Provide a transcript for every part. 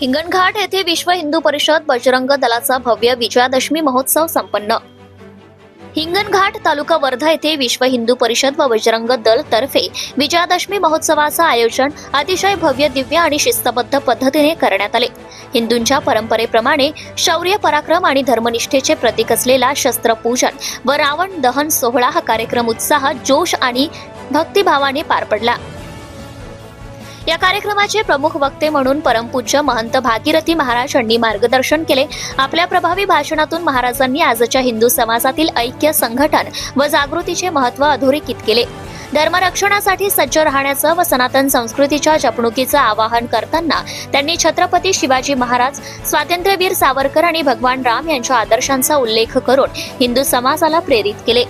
हिंगणघाट येथे विश्व हिंदू परिषद बजरंग दलाचा भव्य विजयादशमी महोत्सव संपन्न. हिंगणघाट तालुका वर्धा येथे विश्व हिंदू परिषद व बजरंग दल तर्फे विजयादशमी महोत्सवाचं आयोजन अतिशय भव्य दिव्य आणि शिस्तबद्ध पद्धतीने करण्यात आले. हिंदूंच्या परंपरेप्रमाणे शौर्य पराक्रम आणि धर्मनिष्ठेचे प्रतीक असलेला शस्त्रपूजन व रावण दहन सोहळा हा कार्यक्रम उत्साह जोश आणि भक्तिभावाने पार पडला. या कार्यक्रमाचे प्रमुख वक्ते म्हणून परमपूज्य महंत भागीरथी महाराज यांनी मार्गदर्शन केले. आपल्या प्रभावी भाषणातून महाराजांनी आजच्या हिंदू समाजातील ऐक्य संघटन व जागृतीचे महत्त्व अधोरेखित केले. धर्मरक्षणासाठी सज्ज राहण्याचं व सनातन संस्कृतीच्या जपणुकीचं आवाहन करताना त्यांनी छत्रपती शिवाजी महाराज स्वातंत्र्यवीर सावरकर आणि भगवान राम यांच्या आदर्शांचा उल्लेख करून हिंदू समाजाला प्रेरित केले.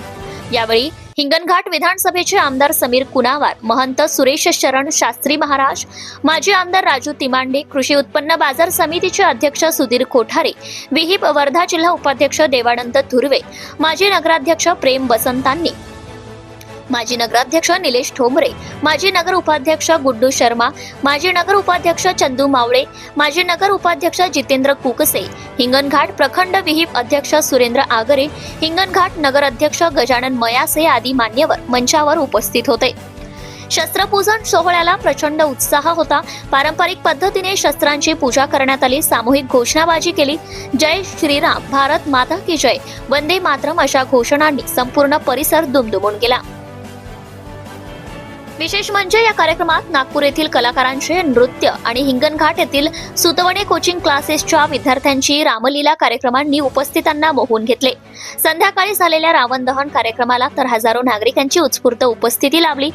यावेळी हिंगणघाट विधानसभेचे आमदार समीर कुनावार महंत सुरेश शरण शास्त्री महाराज माजी आमदार राजू तिमांडे कृषी उत्पन्न बाजार समितीचे अध्यक्ष सुधीर कोठारे विहिप वर्धा जिल्हा उपाध्यक्ष देवानंद धुर्वे माजी नगराध्यक्ष प्रेम बसंतांनी. माजी नगराध्यक्ष निलेश ठोंबरे माजी नगर उपाध्यक्ष गुड्डू शर्मा माजी नगर उपाध्यक्ष चंदू मावळे माजी नगर उपाध्यक्ष जितेंद्र कुकसे हिंगणघाट प्रखंड विहिप अध्यक्ष सुरेंद्र आगरे हिंगणघाट नगर अध्यक्ष गजानन मयासे आदी मान्यवर मंचावर उपस्थित होते. शस्त्रपूजन सोहळ्याला प्रचंड उत्साह होता. पारंपरिक पद्धतीने शस्त्रांची पूजा करण्यात आली. सामूहिक घोषणाबाजी केली. जय श्रीराम भारत माता की जय. वंदे मातरम अशा घोषणांनी संपूर्ण परिसर दुमदुमून गेला. विशेष म्हणजे या कार्यक्रमात नागपूर येथील कलाकारांचे नृत्य आणि हिंगणघाट येथील सुतवणे कोचिंग क्लासेसच्या विद्यार्थ्यांची रामलीला कार्यक्रमांनी उपस्थितांना मोहून घेतले. संध्याकाळी झालेल्या रावण दहन कार्यक्रमाला तर हजारो नागरिकांची उत्स्फूर्त उपस्थिती लाभली.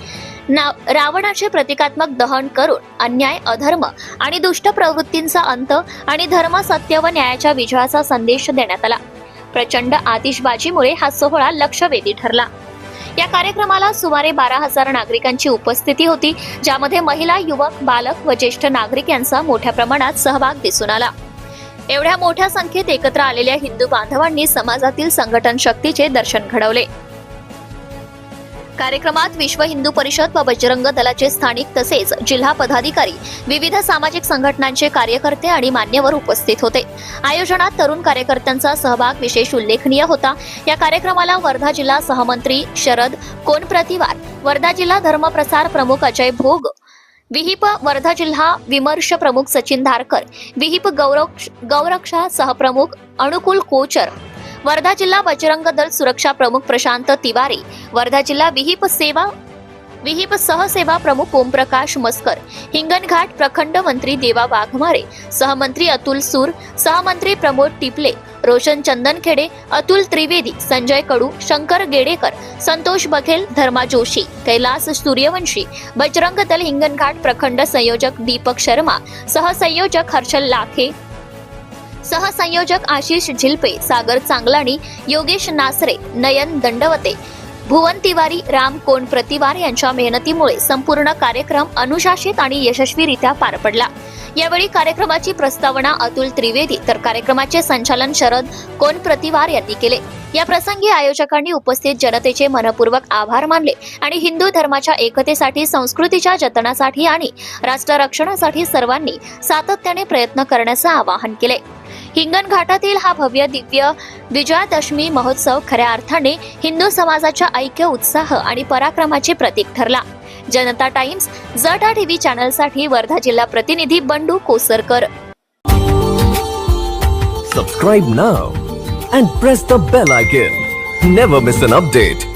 ना- रावणाचे प्रतिकात्मक दहन करून अन्याय अधर्म आणि दुष्ट प्रवृत्तींचा अंत आणि धर्म सत्य व न्यायाच्या विजयाचा संदेश देण्यात आला. प्रचंड आतिषबाजीमुळे हा सोहळा लक्षवेधी ठरला. या कार्यक्रमाला सुमारे बारा हजार नागरिकांची उपस्थिती होती ज्यामध्ये महिला युवक बालक व ज्येष्ठ नागरिक यांचा मोठ्या प्रमाणात सहभाग दिसून आला. एवढ्या मोठ्या संख्येत एकत्र आलेल्या हिंदू बांधवांनी समाजातील संघटन शक्तीचे दर्शन घडवले. कार्यक्रमात विश्व हिंदू परिषद व बजरंग दलाचे स्थानिक तसेच जिल्हा पदाधिकारी विविध सामाजिक संघटनांचे कार्यकर्ते आणि मान्यवर उपस्थित होते. आयोजनात तरुण कार्यकर्त्यांचा सहभाग विशेष उल्लेखनीय होता. या कार्यक्रमाला वर्धा जिल्हा सहमंत्री शरद कोनप्रतिवार वर्धा जिल्हा धर्मप्रसार प्रमुख अजय भोग विहिप वर्धा जिल्हा विमर्श प्रमुख सचिन धारकर विहिप गौरव गौरक्षा सहप्रमुख अनुकूल कोचर वर्धा जिल्हा बजरंग दल सुरक्षा प्रमुख प्रशांत तिवारी वर्धा जिल्हा विहिप सेवा विहिप सहसेवा प्रमुख ओमप्रकाश मस्कर हिंगणघाट प्रखंड मंत्री देवा वाघमारे सहमंत्री अतुल सूर सहमंत्री प्रमोद टिपले रोशन चंदनखेडे अतुल त्रिवेदी संजय कडू शंकर गेडेकर संतोष बघेल धर्मा जोशी कैलास सूर्यवंशी बजरंग दल हिंगणघाट प्रखंड संयोजक दीपक शर्मा सहसंयोजक हर्षल लाखे सहसंयोजक आशिष झिलपे सागर चांगलाणी योगेश नासरे नयन दंडवते भुवन तिवारी राम कोण प्रतिवार यांच्या मेहनतीमुळे संपूर्ण कार्यक्रम अनुशासित आणि यशस्वीरित्या पार पडला. यावेळी कार्यक्रमाची प्रस्तावना अतुल त्रिवेदी तर कार्यक्रमाचे संचालन शरद कोण प्रतिवार यांनी केले. या प्रसंगी आयोजकांनी उपस्थित जनतेचे मनपूर्वक आभार मानले आणि हिंदू धर्माच्या एकतेसाठी संस्कृतीच्या जतनासाठी आणि राष्ट्ररक्षणासाठी सर्वांनी सातत्याने प्रयत्न करण्याचं आवाहन केले. हिंगणघाटातील हा भव्य दिव्य विजयादशमी महोत्सव खऱ्या अर्थाने हिंदू समाजाच्या ऐक्य उत्साह आणि पराक्रमाचे प्रतीक ठरला. जनता टाइम्स जटा टीव्ही चॅनलसाठी वर्धा जिल्हा प्रतिनिधी Bandu Kosarkar. Subscribe now and press the bell icon. Never miss an update